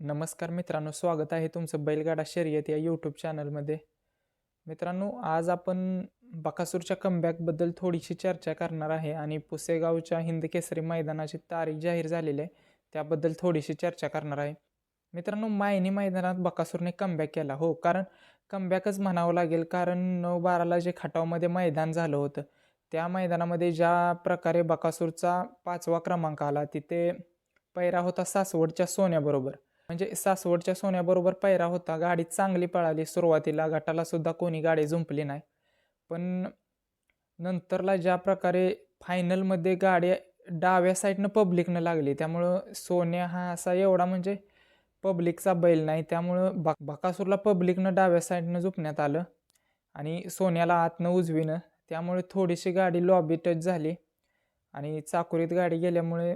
नमस्कार मित्रांनो स्वागत आहे तुमचं बैलगाडा शर्यत या यूट्यूब चॅनलमध्ये मित्रांनो आज आपण बकासूरच्या कमबॅकबद्दल थोडीशी चर्चा करणार आहे आणि पुसेगावच्या हिंद केसरी मैदानाची तारीख जाहीर झालेली आहे त्याबद्दल थोडीशी चर्चा करणार आहे. मित्रांनो मायनी मैदानात बकासूरने कमबॅक केला हो कारण कमबॅकच म्हणावं लागेल कारण नऊ बाराला जे खटावमध्ये मैदान झालं होतं त्या मैदानामध्ये ज्या प्रकारे बकासूरचा पाचवा क्रमांक आला तिथे पैरा होता सासवडच्या सोन्याबरोबर. म्हणजे सासवडच्या सोन्याबरोबर पैरा होता. गाडी चांगली पळाली सुरुवातीला. गटाला सुद्धा कोणी गाडी झुंपली नाही. पण नंतरला ज्या प्रकारे फायनलमध्ये गाडी डाव्या साईडनं पब्लिकनं लागली त्यामुळं सोन्या हा असा एवढा म्हणजे पब्लिकचा बैल नाही. त्यामुळं बा बकासूरला पब्लिकनं डाव्या साईडनं झुपण्यात आलं आणि सोन्याला आतनं उजवीनं. त्यामुळे थोडीशी गाडी लॉबी टच झाली आणि चाकुरीत गाडी गेल्यामुळे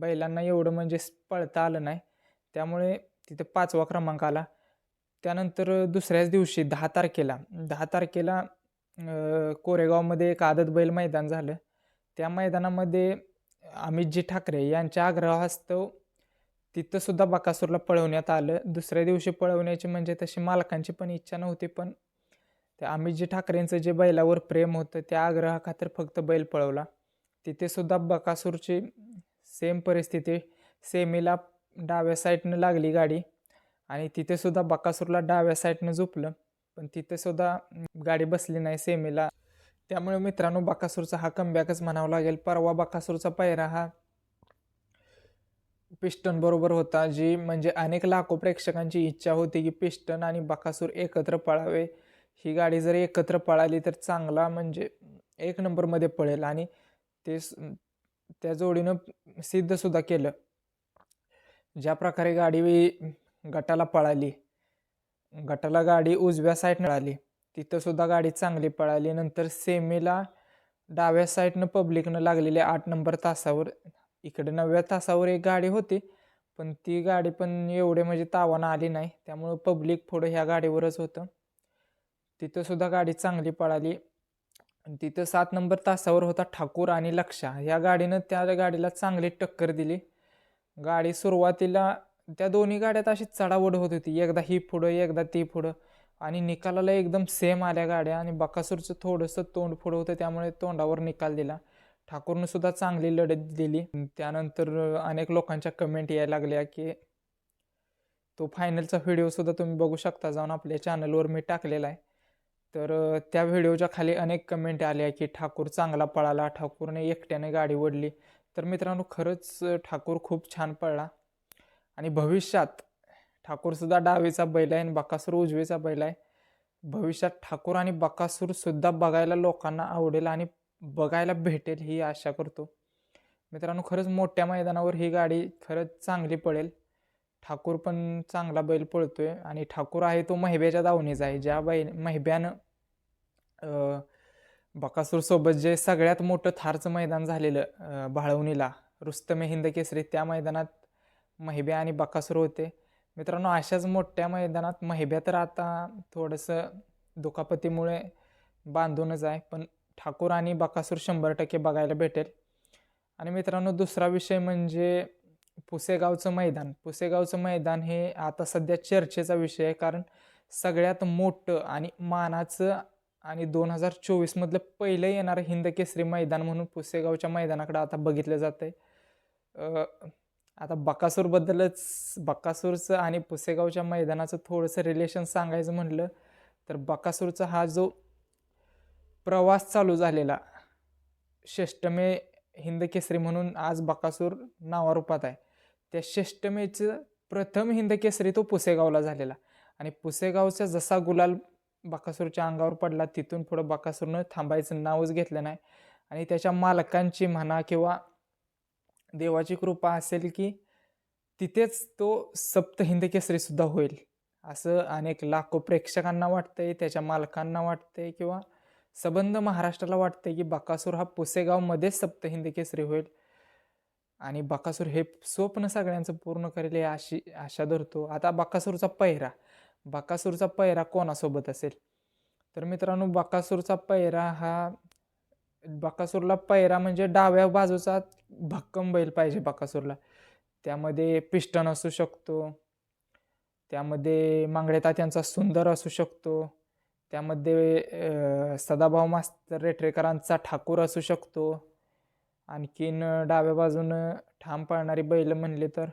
बैलांना एवढं म्हणजे पळता आलं नाही. त्यामुळे तिथे पाचवा क्रमांक आला. त्यानंतर दुसऱ्याच दिवशी दहा तारखेला दहा तारखेला कोरेगावमध्ये एक आदत बैल मैदान झालं. त्या मैदानामध्ये अमितजी ठाकरे यांच्या आग्रहास्तव तिथंसुद्धा बकासूरला पळवण्यात आलं. दुसऱ्या दिवशी पळवण्याची म्हणजे तशी मालकांची पण इच्छा नव्हती पण त्या अमितजी ठाकरेंचं जे बैलावर प्रेम होतं त्या आग्रहाखातर फक्त बैल पळवला. तिथेसुद्धा बकासूरची सेम परिस्थिती सेमीला डाव्या साईडनं लागली गाडी आणि तिथेसुद्धा बकासूरला डाव्या साईडनं झोपलं. पण तिथेसुद्धा गाडी बसली नाही सेमीला. त्यामुळे मित्रांनो बकासूरचा हा कमबॅकच म्हणावा लागेल. परवा बकासूरचा पायरा हा पिस्टन बरोबर होता जी म्हणजे अनेक लाखो प्रेक्षकांची इच्छा होती की पिस्टन आणि बकासूर एकत्र पळावे. ही गाडी जर एकत्र पळाली तर चांगला म्हणजे एक नंबरमध्ये पळेल आणि ते त्या जोडीनं सिद्धसुद्धा केलं. ज्या प्रकारे गाडी गटाला पळाली गटाला गाडी उजव्या साईडनं मिळाली तिथंसुद्धा गाडी चांगली पळाली. नंतर सेमीला डाव्या साईडनं पब्लिकनं लागलेल्या आठ नंबर तासावर इकडे नवव्या तासावर एक गाडी होती पण ती गाडी पण एवढे म्हणजे तावानं आली नाही. त्यामुळं पब्लिक पुढं ह्या गाडीवरच होतं. तिथंसुद्धा गाडी चांगली पळाली. आणि तिथं सात नंबर तासावर होता ठाकूर आणि लक्षा. या गाडीनं त्या गाडीला चांगली टक्कर दिली. गाडी सुरुवातीला त्या दोन्ही गाड्यात अशी चढावड होत होती. एकदा ही पुढं एकदा ती पुढं. आणि निकालाला एकदम सेम आल्या गाड्या आणि बकासूरचं थोडंसं तोंड पुढं होतं त्यामुळे तोंडावर निकाल दिला. ठाकूरनं सुद्धा चांगली लढत दिली. त्यानंतर अनेक लोकांच्या कमेंट यायला लागल्या की तो फायनलचा व्हिडिओसुद्धा तुम्ही बघू शकता जाऊन आपल्या चॅनलवर मी टाकलेला आहे. तर त्या व्हिडिओच्या खाली अनेक कमेंट आल्या की ठाकूर चांगला पळाला. ठाकूरने एकट्याने गाडी ओढली. तर मित्रांनो खरंच ठाकूर खूप छान पळला आणि भविष्यात ठाकूरसुद्धा डावीचा बैल आहे आणि बकासूर उजवीचा बैल आहे. भविष्यात ठाकूर आणि बकासूरसुद्धा बघायला लोकांना आवडेल आणि बघायला भेटेल ही आशा करतो. मित्रांनो खरंच मोठ्या मैदानावर ही गाडी खरंच चांगली पळेल. ठाकूर पण चांगला बैल पळतोय आणि ठाकूर आहे तो महिब्याच्या दावणीचा आहे. ज्या बैल महिब्यानं बकासूरसोबत जे सगळ्यात मोठं थारचं मैदान झालेलं भाळवणीला रुस्तमे हिंद केसरी त्या मैदानात महिब्या आणि बकासूर होते. मित्रांनो अशाच मोठ्या मैदानात महिब्या तर आता थोडंसं दुखापतीमुळे बांधूनच आहे पण ठाकूर आणि बकासूर शंभर टक्के बघायला भेटेल. आणि मित्रांनो दुसरा विषय म्हणजे पुसेगावचं मैदान. पुसेगावचं मैदान हे आता सध्या चर्चेचा विषय आहे कारण सगळ्यात मोठं आणि मानाचं आणि दोन हजार चोवीसमधलं पहिलं येणारं हिंद केसरी मैदान म्हणून पुसेगावच्या मैदानाकडे आता बघितलं जातं आहे आता बकासूरबद्दलच बकासूरचं आणि पुसेगावच्या मैदानाचं थोडंसं रिलेशन सांगायचं म्हटलं तर बकासूरचा हा जो प्रवास चालू झालेला षष्टमे हिंद केसरी म्हणून आज बकासूर नावारूपात आहे. त्या षष्टमेचं प्रथम हिंद केसरी तो पुसेगावला झालेला. आणि पुसेगावचा जसा गुलाल बकासूरच्या अंगावर पडला तिथून पुढं बकासूरनं थांबायचं नावच घेतलं नाही. आणि त्याच्या मालकांची म्हणा किंवा देवाची कृपा असेल की तिथेच तो सप्त केसरीसुद्धा होईल. असं अनेक लाखो प्रेक्षकांना वाटतंय त्याच्या मालकांना वाटतंय किंवा सबंध महाराष्ट्राला वाटतंय की बकासूर हा पुसेगावमध्येच सप्तहिंद केसरी होईल. आणि बकासूर हे स्वप्न सगळ्यांचं पूर्ण करेल हे अशी आशा धरतो. आता बकासूरचा पहिरा बाकासूरचा पैरा कोणासोबत असेल? तर मित्रांनो बाकासूरचा पैरा हा बाकासूरला पैरा म्हणजे डाव्या बाजूचा भक्कम बैल पाहिजे बाकासूरला. त्यामध्ये पिस्टन असू शकतो. त्यामध्ये मांगडे तात्यांचा सुंदर असू शकतो. त्यामध्ये सदाभाऊ मास्तर रेटरेकरांचा ठाकूर असू शकतो. आणखीन डाव्या बाजूनं ठाम पाळणारी बैल म्हणले तर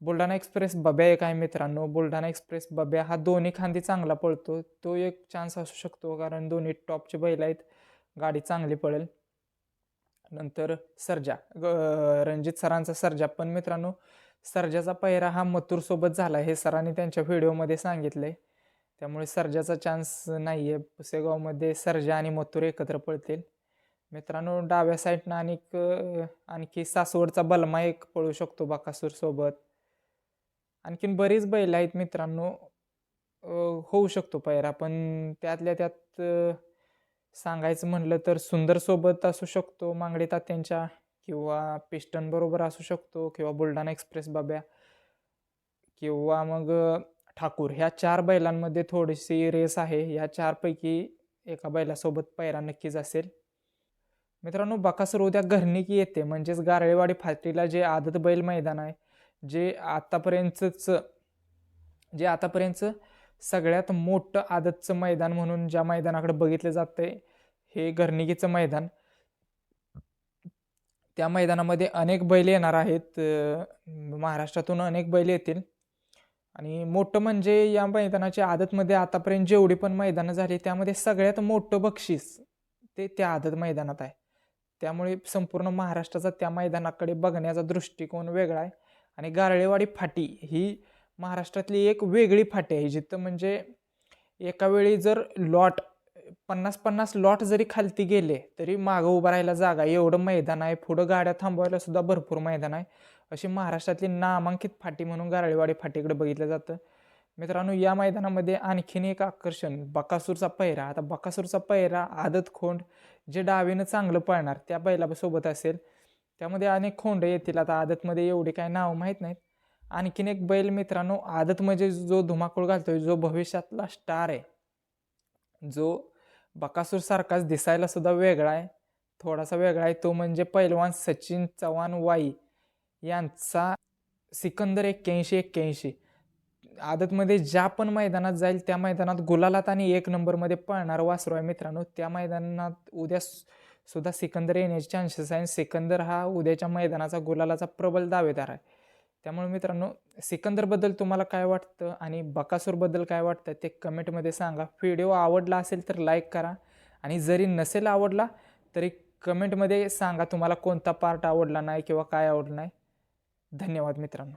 बुलढाणा एक्सप्रेस बब्या एक आहे मित्रांनो. बुलढाणा एक्सप्रेस बब्या हा दोन्ही खांदी चांगला पळतो. तो एक चान्स असू शकतो कारण दोन्ही टॉपचे बैल आहेत. गाडी चांगली पळेल. नंतर सर्जा. ग- रणजित सरांचा सर्जा. पण मित्रांनो सर्जाचा पहिरा हा मथुरसोबत झाला हे सरांनी त्यांच्या व्हिडिओमध्ये सांगितले त्यामुळे सर्जाचा चान्स नाही आहे पुसेगावमध्ये सर्जा आणि मथुर एकत्र पळतील. मित्रांनो डाव्या साईडनं आणि आणखी सासवडचा बलमा एक पळू शकतो बाकासूरसोबत आणखीन बरीच बैल आहेत मित्रांनो. होऊ शकतो पैरा. पण त्यातल्या त्यात सांगायचं म्हणलं तर सुंदरसोबत असू शकतो मांगडे तात्यांच्या किंवा पिस्टन बरोबर असू शकतो किंवा बुलढाणा एक्सप्रेस बाब्या किंवा मग ठाकूर. ह्या चार बैलांमध्ये थोडीशी रेस आहे. ह्या चारपैकी एका बैलासोबत पैरा नक्कीच असेल. मित्रांनो बकासूर उद्या घरनिकी येते. म्हणजेच गारळेवाडी फाटीला जे आदत बैल मैदान आहे जे आतापर्यंतच जे आतापर्यंत सगळ्यात मोठं आदतचं मैदान म्हणून ज्या मैदानाकडे बघितलं जातंय हे घरनिकीचं मैदान. त्या मैदानामध्ये अनेक बैल येणार आहेत महाराष्ट्रातून अनेक बैल येतील. आणि मोठं म्हणजे या मैदानाच्या आदतमध्ये आतापर्यंत जेवढी पण मैदानं झाली त्यामध्ये सगळ्यात मोठं बक्षीस ते त्या आदत मैदानात आहे. त्यामुळे संपूर्ण महाराष्ट्राचा त्या मैदानाकडे बघण्याचा दृष्टिकोन वेगळा आहे. आणि गारळेवाडी फाटी ही महाराष्ट्रातली एक वेगळी फाटी आहे. जिथं म्हणजे एका वेळी जर लॉट पन्नास पन्नास लॉट जरी खालती गेले तरी मागं उभं राहायला जागा एवढं मैदान आहे. पुढं गाड्या थांबवायला सुद्धा भरपूर मैदान आहे. अशी महाराष्ट्रातली नामांकित फाटी म्हणून गारळेवाडी फाटीकडे बघितलं जातं. मित्रांनो या मैदानामध्ये आणखीन एक आकर्षण बकासूरचा पहिरा आता बकासूरचा पहिरा आदत खोंड जे डावीनं चांगलं पळणार त्या बैलासोबत असेल. त्यामध्ये अनेक खोंड येतील. आता आदतमध्ये एवढी काही नावं माहीत नाहीत. आणखीन एक बैल मित्रांनो आदत म्हणजे जो धुमाकूळ घालतोय जो भविष्यातला स्टार आहे. जो बकासूर सारखाच दिसायला सुद्धा वेगळा आहे. थोडासा वेगळा आहे. तो म्हणजे पैलवान सचिन चव्हाण वाई यांचा सिकंदर एक्क्याऐंशी एक्क्याऐंशी. आदतमध्ये ज्या पण मैदानात जाईल त्या मैदानात गुलालात आणि एक नंबरमध्ये पळणार वासरू आहे मित्रांनो. त्या मैदानात उद्या सुद्धा सिकंदर येण्याचे चान्सेस आहे. सिकंदर हा उद्याच्या मैदानाचा गुलालाचा प्रबल दावेदार आहे. त्यामुळे मित्रांनो सिकंदरबद्दल तुम्हाला काय वाटतं आणि बकासूरबद्दल काय वाटतं ते कमेंटमध्ये सांगा. व्हिडिओ आवडला असेल तर लाईक करा आणि जरी नसेल आवडला तरी कमेंटमध्ये सांगा तुम्हाला कोणता पार्ट आवडला नाही किंवा काय आवडला नाही. धन्यवाद मित्रांनो.